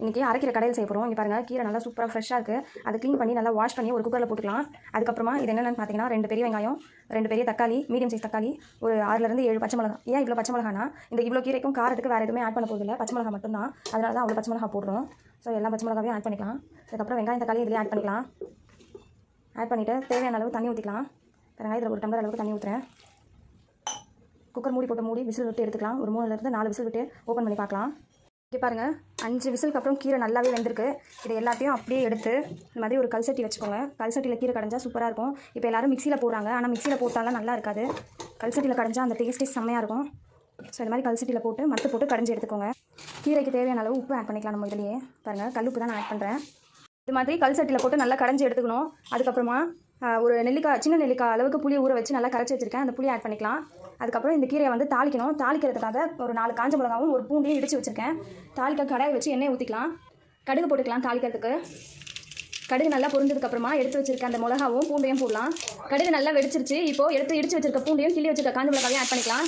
இன்றைக்கி அரைக்கிற கடையில் செய்ய போகிறோம் இங்கே பாருங்கள் கீரை நல்லா சூப்பராக ஃப்ரெஷ்ஷாக இருக்குது அதை க்ளீன் பண்ணி நல்லா வாஷ் பண்ணி ஒரு குக்கரில் போட்டுக்கலாம். அதுக்கப்புறமா இது என்னென்னு பார்த்தீங்கன்னா ரெண்டு பெரிய வெங்காயம் ரெண்டு பெரிய தக்காளி மீடியம் சைஸ் தக்காளி ஒரு ஆறுலேருந்து ஏழு பச்சை மிளகா ஏன் இவ்வளோ பச்சை மிளகானா இந்த இவ்வளோ கீரைக்கும் காரத்துக்கு வேறு எதுவுமே ஆட் பண்ண போகிறதில்ல பச்சை மிளகா மட்டும்தான். அதனால தான் அவ்வளோ பச்சை மிளகா போடுறோம். ஸோ எல்லா பச்சை மிளகாவையும் ஆட் பண்ணிக்கலாம். அதுக்கப்புறம் வெங்காயம் தக்காளி இதிலே ஆட் பண்ணிக்கலாம். ஆட் பண்ணிவிட்டு தேவையான அளவு தண்ணி ஊற்றிக்கலாம் பாருங்க இதில் ஒரு டம்ளர் அளவுக்கு தண்ணி ஊற்றுறேன் குக்கர் மூடி போட்டு மூடி விசில் விட்டு எடுத்துக்கலாம். ஒரு மூணுலேருந்து நாலு விசில் விட்டு ஓப்பன் பண்ணி பார்க்கலாம். இங்கே பாருங்கள் அஞ்சு விசிலுக்கு அப்புறம் கீரை நல்லாவே வெந்திருக்கு. இதை எல்லாத்தையும் அப்படியே எடுத்து இந்த மாதிரி ஒரு கல்சட்டி வச்சுக்கோங்க. கல்சட்டியில் கீரை கடைஞ்சால் சூப்பராக இருக்கும். இப்போ எல்லாரும் மிக்சியில் போடுறாங்க. ஆனால் மிக்சியில் போட்டாலாம் நல்லா இருக்காது. கல்சட்டியில் கடைஞ்சால் அந்த டேஸ்ட்டே செம்மையாக இருக்கும். ஸோ இந்த மாதிரி கல்சட்டியில் போட்டு மத்து போட்டு கடைஞ்சி எடுத்துக்கோங்க. கீரைக்கு தேவையான அளவு உப்பு ஆட் பண்ணிக்கலாம் நம்ம இதுலேயே. பாருங்கள் கல் உப்பு தான் நான் ஆட் பண்ணுறேன் இது மாதிரி கல் சட்டியில் போட்டு நல்லா கடைஞ்சி எடுத்துக்கணும். அதுக்கப்புறமா ஒரு நெல்லிக்காய் சின்ன நெல்லிக்காய் அளவுக்கு புளியை ஊற வச்சு நல்லா கரைச்சி வச்சுருக்கேன். அந்த புளியை ஆட் பண்ணிக்கலாம். அதுக்கப்புறம் இந்த கீரையை வந்து தாளிக்கணும். தாளிக்கிறதுக்காக ஒரு நாலு காஞ்ச மிளகாவும் ஒரு பூண்டையும் இடித்து வச்சுருக்கேன். தாளிக்க கடாயை வச்சு எண்ணெய் ஊற்றிக்கலாம் கடுகு போட்டுக்கலாம் தாளிக்கிறதுக்கு. கடுகு நல்லா பொரிஞ்சதுக்கப்புறமா எடுத்து வச்சிருக்க அந்த மிளகாவும் பூண்டையும் போடலாம். கடுகு நல்லா வெடிச்சிருச்சு. இப்போது எடுத்து இடித்து வச்சிருக்க பூண்டையும் கிள்ளி வச்சிருக்க காஞ்ச மிளகாவையும் ஆட் பண்ணிக்கலாம்.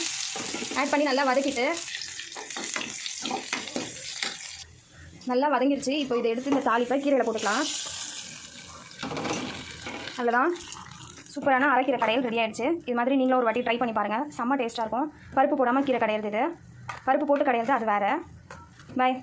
ஆட் பண்ணி நல்லா வதக்கிட்டு நல்லா வதங்கிருச்சு. இப்போ இதை எடுத்து இந்த தாளிப்பை கீரையில் போட்டுக்கலாம். அவ்வளோதான் சூப்பரான அரைக்கீரை கடையில் ரெடி ஆகிடுச்சு இது மாதிரி நீங்களும் ஒரு வாட்டி ட்ரை பண்ணி பாருங்கள் செம்ம டேஸ்ட்டாக இருக்கும். பருப்பு போடாமல் கீரை கடையிறது இது. பருப்பு போட்டு கடையிறது அது வேறு. பாய்